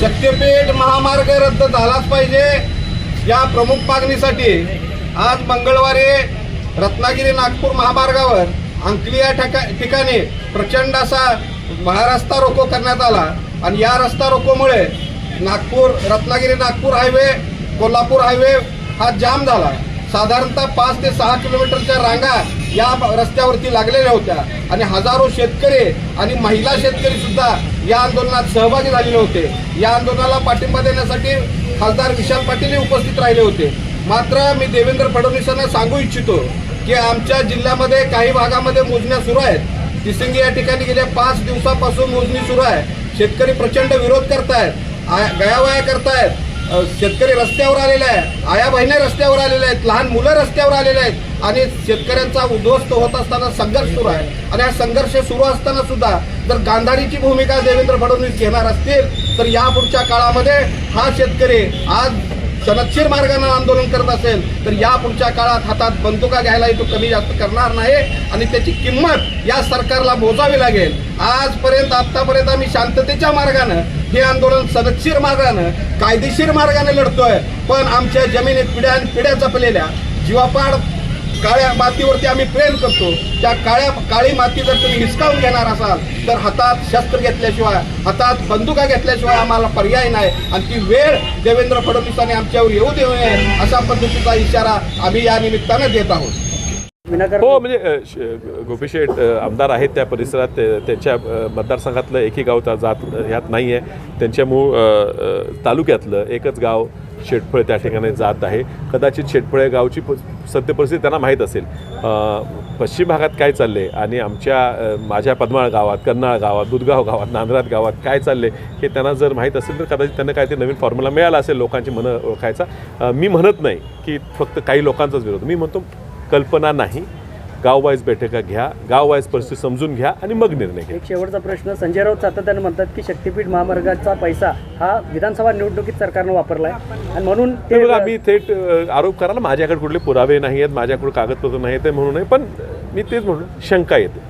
शक्तीपीठ महामार्ग रद्द झालाच पाहिजे. या प्रमुख मागणीसाठी आज मंगळवारी रत्नागिरी नागपूर महामार्गावर अंकली या ठिका ठिकाणी प्रचंड असा महारस्ता रोको करण्यात आला. आणि या रस्ता रोकोमुळे नागपूर रत्नागिरी नागपूर हायवे कोल्हापूर हायवे हा जाम झाला. साधारणतः पाच ते सहा किलोमीटरच्या रांगा या रस्त्यावरती लागलेल्या होत्या. आणि हजारो शेतकरी आणि महिला शेतकरी सुद्धा या आंदोलनात सहभागी झालेले होते. या आंदोलनाला पाठिंबा देण्यासाठी खासदार विशाल पाटीलही उपस्थित राहिले होते. मात्र मी देवेंद्र फडणवीसांना सांगू इच्छितो की आमच्या जिल्ह्यामध्ये काही भागामध्ये मोजण्या सुरू आहेत. तिसंगी या ठिकाणी गेल्या पाच दिवसापासून मोजणी सुरू आहे. शेतकरी प्रचंड विरोध करतायत गयावया करतायत. शेतकरी रस्त्यावर आलेले आहे आया बहिणी रस्त्यावर आलेल्या आहेत. लहान मुलं रस्त्यावर आलेले आहेत. आणि शेतकऱ्यांचा उद्ध्वस्त होत असताना संघर्ष सुरू आहे. आणि हा संघर्ष सुरू असताना सुद्धा जर गांधारीची भूमिका देवेंद्र फडणवीस घेणार असतील तर यापुढच्या काळामध्ये हा शेतकरी आज सनदशीर मार्गाने आंदोलन करत असेल तर या पुढच्या काळात हातात बंदुका घ्यायलाही तो कमी जास्त करणार नाही. आणि त्याची किंमत या सरकारला मोजावी लागेल. आजपर्यंत आत्तापर्यंत आम्ही शांततेच्या मार्गानं हे आंदोलन सदशीर मार्गानं कायदेशीर मार्गाने लढतोय. पण आमच्या जमिनीत पिढ्यान पिढ्या जपलेल्या जीवापाड काळ्या मातीवरती आम्ही प्रेम करतो. त्या काळ्या काळी माती जर तुम्ही हिसकावून घेणार असाल तर हातात शस्त्र घेतल्याशिवाय हातात बंदुका घेतल्याशिवाय आम्हाला पर्याय नाही. आणि ती वेळ देवेंद्र फडणवीसांनी आमच्यावर येऊ देऊ नये अशा पद्धतीचा इशारा आम्ही या निमित्तानं देत आहोत. हो म्हणजे अ, गोपी शेठ आमदार आहेत त्या परिसरात. त्यांच्या मतदारसंघातलं एकही गाव त्या जात ह्यात नाही आहे त्यांच्या मूळ तालुक्यातलं एकच गाव शेटफळे त्या ठिकाणी जात आहे. कदाचित शेटफळे गावची सद्य परिस्थिती त्यांना माहीत असेल. पश्चिम भागात काय चालले आणि आमच्या माझ्या पद्माळ गावात कर्नाळ गावात दुधगाव गावात नांदरात गावात काय चालले हे त्यांना जर माहीत असेल तर कदाचित त्यांना काहीतरी नवीन फॉर्म्युला मिळाला असेल लोकांची मनं ओळखायचा. मी म्हणत नाही की फक्त काही लोकांचाच विरोध. मी म्हणतो कल्पना नाही. गाव वाईज बैठका घ्या गाव वाईज परिस्थिती समजून घ्या आणि मग निर्णय घ्या. एक शेवटचा प्रश्न संजय राऊत सातत्याने म्हणतात की शक्तीपीठ महामार्गाचा पैसा हा विधानसभा निवडणुकीत सरकारनं वापरलाय. आणि म्हणून ते बघा मी थेट आरोप करायला माझ्याकडे कुठले पुरावे नाही आहेत माझ्याकडे कागदपत्र नाही आहेत म्हणून नाही पण मी तेच म्हणून शंका येते.